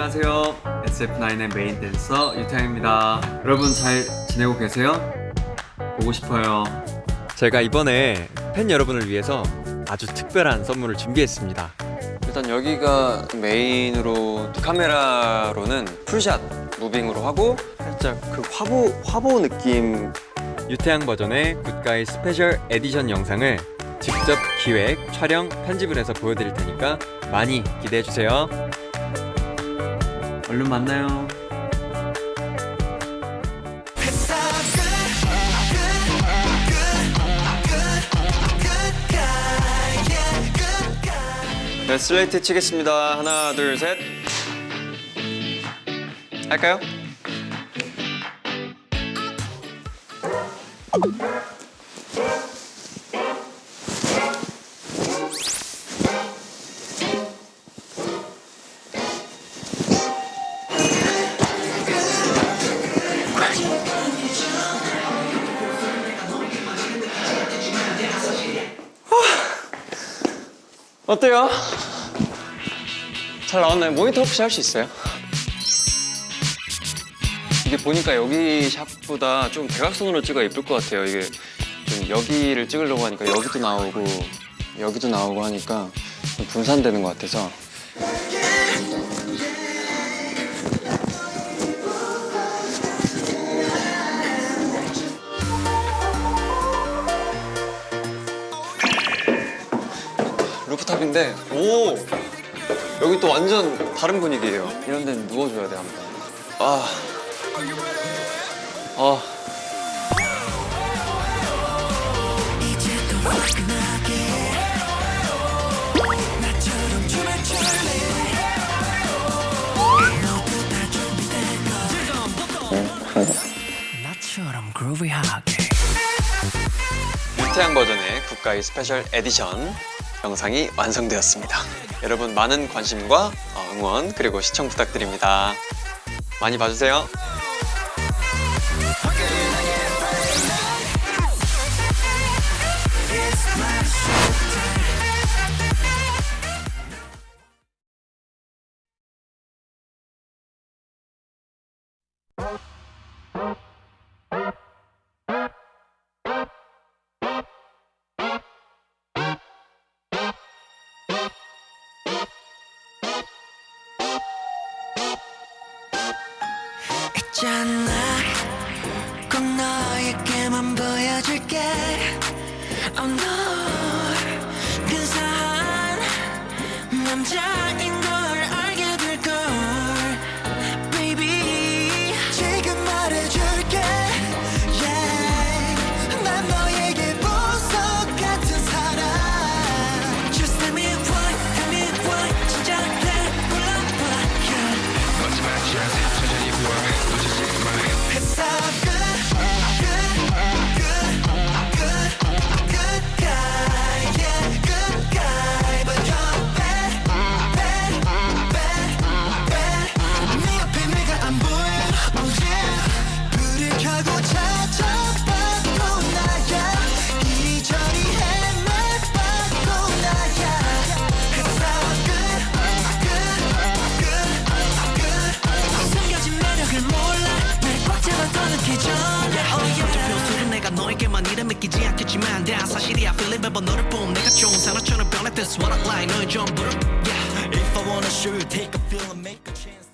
안녕하세요. SF9의 메인 댄서 유태양입니다. 여러분 잘 지내고 계세요? 보고 싶어요. 제가 이번에 팬 여러분을 위해서 아주 특별한 선물을 준비했습니다. 일단 여기가 메인으로 카메라로는 풀샷 무빙으로 하고 살짝 그 화보 화보 느낌 유태양 버전의 굿가이 스페셜 에디션 영상을 직접 기획, 촬영, 편집을 해서 보여드릴 테니까 많이 기대해 주세요. 얼른 만나요. 네, 슬레이트 치겠습니다. 하나, 둘, 셋. 할까요? 어때요? 잘 나왔나요? 모니터 혹시 할 수 있어요? 이게 보니까 여기 샷보다 좀 대각선으로 찍어야 예쁠 것 같아요. 이게 좀 여기를 찍으려고 하니까 여기도 나오고 여기도 나오고 하니까 좀 분산되는 것 같아서 루프탑인데 오 여기 또 완전 다른 분위기예요. 이런 데는 누워줘야 돼 한번. 아. 아. 나처럼 그루비하게 유태양 버전의 국가의 스페셜 에디션 영상이 완성되었습니다. 여러분 많은 관심과 어, 응원 그리고 시청 부탁드립니다. 많이 봐주세요. 있잖아. 꼭 너에게만 보여줄게. Oh no. 근사한 남자인 다 사실이야 feeling 매번 너를 본 내가 좋은 사람처럼 변해 That's what I like 너의 전부를 yeah If I wanna show you take a feel and make a chance